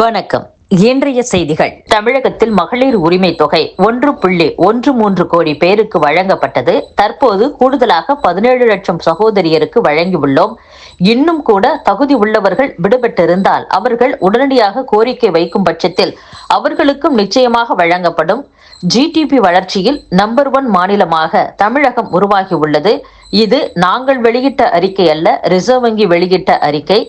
வணக்கம். இன்றைய செய்திகள். தமிழகத்தில் மகளிர் உரிமை தொகை ஒன்று புள்ளி ஒன்று மூன்று கோடி பேருக்கு வழங்கப்பட்டது. தற்போது கூடுதலாக பதினேழு லட்சம் சகோதரியருக்கு வழங்கியுள்ளோம். இன்னும் கூட தகுதி உள்ளவர்கள் விடுபட்டிருந்தால் அவர்கள் உடனடியாக கோரிக்கை வைக்கும் பட்சத்தில் அவர்களுக்கும் நிச்சயமாக வழங்கப்படும். ஜிடிபி வளர்ச்சியில் நம்பர் ஒன் மாநிலமாக தமிழகம் உருவாகியுள்ளது. இது நாங்கள் வெளியிட்ட அறிக்கை அல்ல ரிசர்வ் வங்கி வெளியிட்ட அறிக்கை.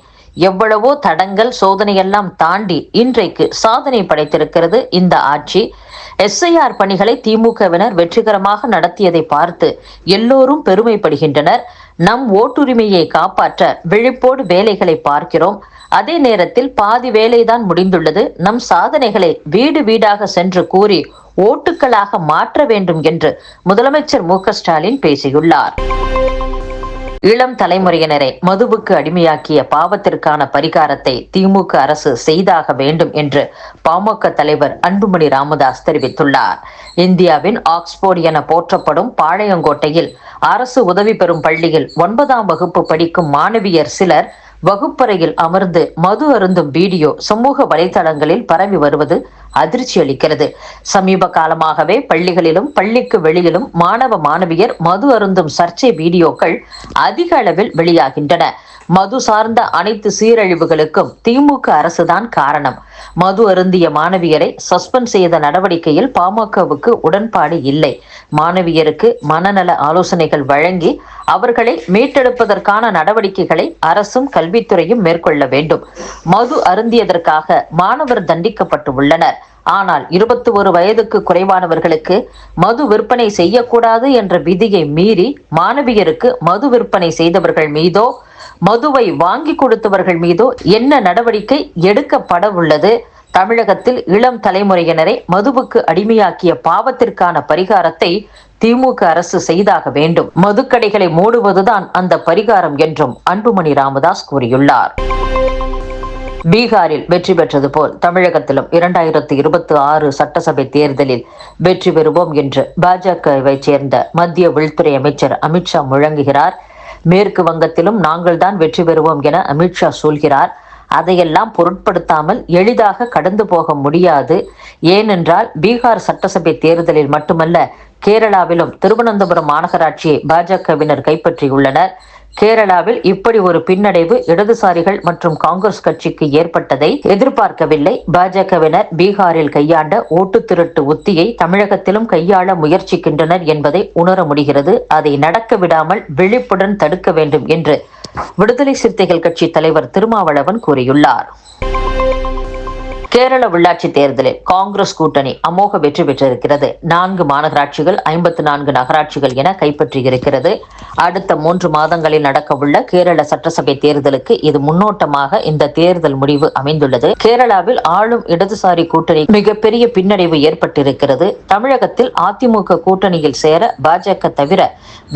எவ்வளவோ தடங்கள் சோதனையெல்லாம் தாண்டி இன்றைக்கு சாதனை படைத்திருக்கிறது இந்த ஆட்சி. எஸ்ஐஆர் பணிகளை திமுகவினர் வெற்றிகரமாக நடத்தியதை பார்த்து எல்லோரும் பெருமைப்படுகின்றனர். நம் ஓட்டுரிமையை காப்பாற்ற விழிப்போடு வேலைகளை பார்க்கிறோம். அதே நேரத்தில் பாதி வேலைதான் முடிந்துள்ளது. நம் சாதனைகளை வீடு வீடாக சென்று கூறி ஓட்டுக்களாக மாற்ற வேண்டும் என்று முதலமைச்சர் மு ஸ்டாலின் பேசியுள்ளார். இளம் தலைமுறையினரை மதுவுக்கு அடிமையாக்கிய பாவத்திற்கான பரிகாரத்தை திமுக அரசு செய்தாக வேண்டும் என்று பாமக தலைவர் அன்புமணி ராமதாஸ் தெரிவித்துள்ளார். இந்தியாவின் ஆக்ஸ்போர்ட் என போற்றப்படும் பாளையங்கோட்டையில் அரசு உதவி பெறும் பள்ளியில் ஒன்பதாம் வகுப்பு படிக்கும் மாணவியர் சிலர் வகுப்பறையில் அமர்ந்து மது அருந்தும் வீடியோ சமூக வலைதளங்களில் பரவி வருவது அதிர்ச்சி அளிக்கிறது. சமீப காலமாகவே பள்ளிகளிலும் பள்ளிக்கு வெளியிலும் மாணவ மாணவியர் மது அருந்தும் சர்ச்சை வீடியோக்கள் அதிக அளவில் வெளியாகின்றன. மது சார்ந்த அனைத்து சீரழிவுகளுக்கும் திமுக அரசுதான் காரணம். மது அருந்திய மாணவியரை சஸ்பெண்ட் செய்த நடவடிக்கையில் பாமகவுக்கு உடன்பாடு இல்லை. மாணவியருக்கு மனநல ஆலோசனைகள் வழங்கி அவர்களை மீட்டெடுப்பதற்கான நடவடிக்கைகளை அரசும் கல்வித்துறையும் மேற்கொள்ள வேண்டும். மது அருந்தியதற்காக மாணவர் தண்டிக்கப்பட்டு உள்ளனர் ஆனால் இருபத்தி ஒரு வயதுக்கு குறைவானவர்களுக்கு மது விற்பனை செய்யக்கூடாது என்ற விதியை மீறி மாணவியருக்கு மது விற்பனை செய்தவர்கள் மீதோ மதுவை வாங்கி கொடுத்தவர்கள் மீதோ என்ன நடவடிக்கை எடுக்கப்பட உள்ளது தமிழகத்தில் இளம் தலைமுறையினரை மதுவுக்கு அடிமையாக்கிய பாவத்திற்கான பரிகாரத்தை திமுக அரசு செய்தாக வேண்டும். மதுக்கடைகளை மூடுவதுதான் அந்த பரிகாரம் என்றும் அன்புமணி ராமதாஸ் கூறியுள்ளார். பீகாரில் வெற்றி பெற்றது போல் தமிழகத்திலும் இரண்டாயிரத்தி இருபத்தி ஆறு சட்டசபை தேர்தலில் வெற்றி பெறுவோம் என்று பாஜகவை சேர்ந்த மத்திய உள்துறை அமைச்சர் அமித்ஷா முழங்குகிறார். மேற்கு வங்கத்திலும் நாங்கள் தான் வெற்றி பெறுவோம் என அமித்ஷா சொல்கிறார். அதையெல்லாம் பொருட்படுத்தாமல் எளிதாக கடந்து போக முடியாது. ஏனென்றால் பீகார் சட்டசபை தேர்தலில் மட்டுமல்ல கேரளாவிலும் திருவனந்தபுரம் மாநகராட்சியை பாஜகவினர் கைப்பற்றியுள்ளனர். கேரளாவில் இப்படி ஒரு பின்னடைவு இடதுசாரிகள் மற்றும் காங்கிரஸ் கட்சிக்கு ஏற்பட்டதை எதிர்பார்க்கவில்லை. பாஜகவினர் பீகாரில் கையாண்ட ஓட்டு திருட்டு உத்தியை தமிழகத்திலும் கையாள முயற்சிக்கின்றனர் என்பதை உணர முடிகிறது. அதை நடக்க விடாமல் விழிப்புடன் தடுக்க வேண்டும் என்று விடுதலை சிறுத்தைகள் கட்சி தலைவர் திருமாவளவன் கூறியுள்ளார். கேரள உள்ளாட்சி தேர்தலில் காங்கிரஸ் கூட்டணி அமோக வெற்றி பெற்றிருக்கிறது. நான்கு மாநகராட்சிகள் ஐம்பத்தி நான்கு நகராட்சிகள் என கைப்பற்றியிருக்கிறது. அடுத்த மூன்று மாதங்களில் நடக்கவுள்ள கேரள சட்டசபை தேர்தலுக்கு இது முன்னோட்டமாக இந்த தேர்தல் முடிவு அமைந்துள்ளது. கேரளாவில் ஆளும் இடதுசாரி கூட்டணி மிகப்பெரிய பின்னடைவு ஏற்பட்டிருக்கிறது. தமிழகத்தில் அதிமுக கூட்டணியில் சேர பாஜக தவிர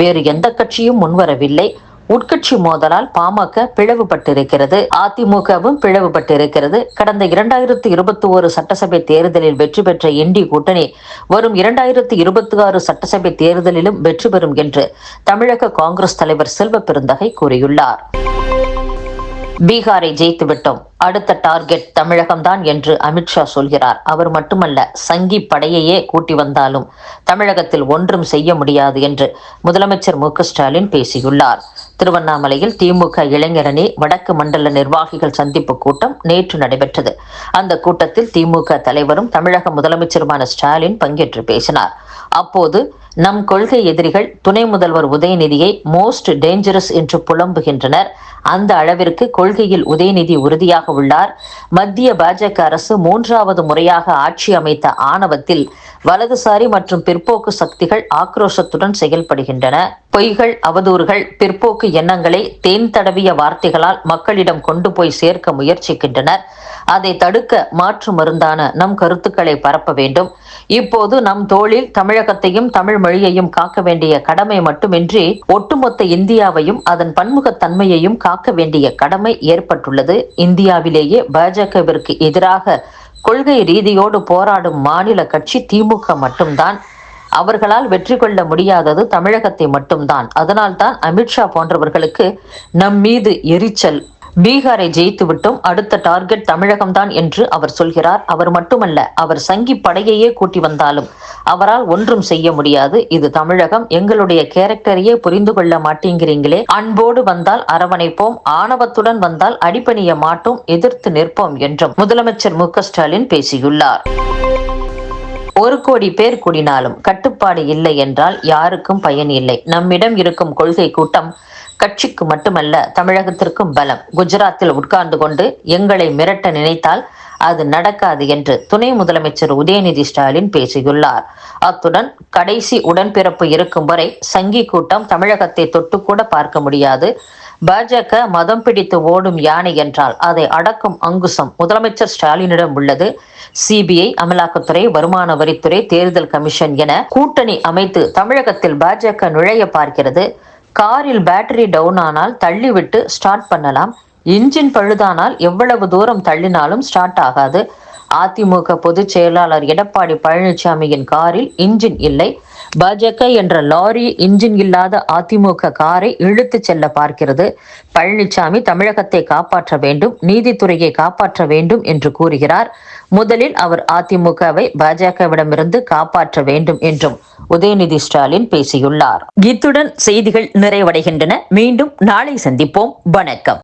வேறு எந்த கட்சியும் முன்வரவில்லை. உட்கட்சி மோதலால் பாமக பிளவுபட்டிருக்கிறது. அதிமுகவும் பிளவுபட்டிருக்கிறது. கடந்த இரண்டாயிரத்தி இருபத்தி ஒரு சட்டசபை தேர்தலில் வெற்றி பெற்ற இண்டி கூட்டணி வரும் இரண்டாயிரத்தி இருபத்தி ஆறு சட்டசபை தேர்தலிலும் வெற்றி பெறும் என்று தமிழக காங்கிரஸ் தலைவர் செல்வ பெருந்தகை கூறியுள்ளார். பீகாரை ஜெயித்து விட்டோம். அடுத்த டார்கெட் தமிழகம்தான் என்று அமித்ஷா சொல்கிறார். அவர் மட்டுமல்ல சங்கி படையையே கூட்டி வந்தாலும் தமிழகத்தில் ஒன்றும் செய்ய முடியாது என்று முதலமைச்சர் மு ஸ்டாலின் பேசியுள்ளார். திருவண்ணாமலையில் திமுக இளைஞரணி வடக்கு மண்டல நிர்வாகிகள் சந்திப்பு கூட்டம் நேற்று நடைபெற்றது. அந்த கூட்டத்தில் திமுக தலைவரும் தமிழக முதலமைச்சருமான ஸ்டாலின் பங்கேற்று பேசினார். அப்போது நம் கொள்கை எதிரிகள் துணை முதல்வர் உதயநிதியை மோஸ்ட் டேஞ்சரஸ் என்று புலம்புகின்றனர். அந்த அளவிற்கு கொள்கையில் உதயநிதி உறுதியாக உள்ளார். மத்திய பாஜக அரசு மூன்றாவது முறையாக ஆட்சி அமைத்த ஆணவத்தில் வலதுசாரி மற்றும் பிற்போக்கு சக்திகள் ஆக்ரோஷத்துடன் செயல்படுகின்றன. பொய்கள் அவதூறுகள் பிற்போக்கு எண்ணங்களை தேன் தடவிய வார்த்தைகளால் மக்களிடம் கொண்டு போய் சேர்க்க முயற்சிக்கின்றனர். அதை தடுக்க மாற்று மருந்தான நம் கருத்துக்களை பரப்ப வேண்டும். இப்போது நம் தோளில் தமிழகத்தையும் தமிழ் மொழியையும் காக்க வேண்டிய கடமை மட்டுமின்றி ஒட்டுமொத்த இந்தியாவையும் அதன் பன்முகத்தன்மையையும் காக்க வேண்டிய கடமை ஏற்பட்டுள்ளது. இந்தியாவிலேயே பாஜகவிற்கு எதிராக கொள்கை ரீதியோடு போராடும் மாநில கட்சி திமுக மட்டும்தான். அவர்களால் வெற்றி கொள்ள முடியாதது தமிழகத்தை மட்டும்தான். அதனால்தான் அமித்ஷா போன்றவர்களுக்கு நம் மீது எரிச்சல் பீகாரை ஜெயித்துவிட்டும் அடுத்த டார்கெட் தமிழகம்தான் என்று அவர் சொல்கிறார். அவர் மட்டுமல்ல அவர் சங்கி படையையே கூட்டி வந்தாலும் அவரால் ஒன்றும் செய்ய முடியாது. இது தமிழகம். எங்களுடைய கேரக்டரையே புரிந்து கொள்ள மாட்டேங்கிறீங்களே. அன்போடு வந்தால் அரவணைப்போம். ஆணவத்துடன் வந்தால் அடிப்பணிய மாட்டோம். எதிர்த்து நிற்போம் என்றும் முதலமைச்சர் மு ஸ்டாலின் பேசியுள்ளார். ஒரு கோடி பேர் கூடினாலும் கட்டுப்பாடு இல்லை என்றால் யாருக்கும் பயன் இல்லை. நம்மிடம் இருக்கும் கொள்கை கூட்டம் கட்சிக்கு மட்டுமல்ல தமிழகத்திற்கும் பலம். குஜராத்தில் உட்கார்ந்து கொண்டு எங்களை மிரட்ட நினைத்தால் அது நடக்காது என்று துணை முதலமைச்சர் உதயநிதி ஸ்டாலின் பேசியுள்ளார். அத்துடன் கடைசி உடன்பிறப்பு இருக்கும் வரை சங்கி கூட்டம் தமிழகத்தை தொட்டுக்கூட பார்க்க முடியாது. பாஜக மதம் பிடித்து ஓடும் யானை என்றால் அதை அடக்கும் அங்குசம் முதலமைச்சர் ஸ்டாலினிடம் உள்ளது. சிபிஐ அமலாக்கத்துறை வருமான வரித்துறை தேர்தல் கமிஷன் என கூட்டணி அமைத்து தமிழகத்தில் பாஜக நுழைய பார்க்கிறது. காரில் பேட்டரி டவுன் ஆனால் தள்ளிவிட்டு ஸ்டார்ட் பண்ணலாம். இன்ஜின் பழுதானால் எவ்வளவு தூரம் தள்ளினாலும் ஸ்டார்ட் ஆகாது. அதிமுக பொதுச் செயலாளர் எடப்பாடி பழனிசாமியின் காரில் இன்ஜின் இல்லை. பாஜக என்ற லாரி இன்ஜின் இல்லாத அதிமுக காரை இழுத்துச் செல்ல பார்க்கிறது. பழனிசாமி தமிழகத்தை காப்பாற்ற வேண்டும் நீதித்துறையை காப்பாற்ற வேண்டும் என்று கூறுகிறார். முதலில் அவர் அதிமுகவை பாஜகவிடமிருந்து காப்பாற்ற வேண்டும் என்றும் உதயநிதி ஸ்டாலின் பேசியுள்ளார். இத்துடன் செய்திகள் நிறைவடைகின்றன. மீண்டும் நாளை சந்திப்போம். வணக்கம்.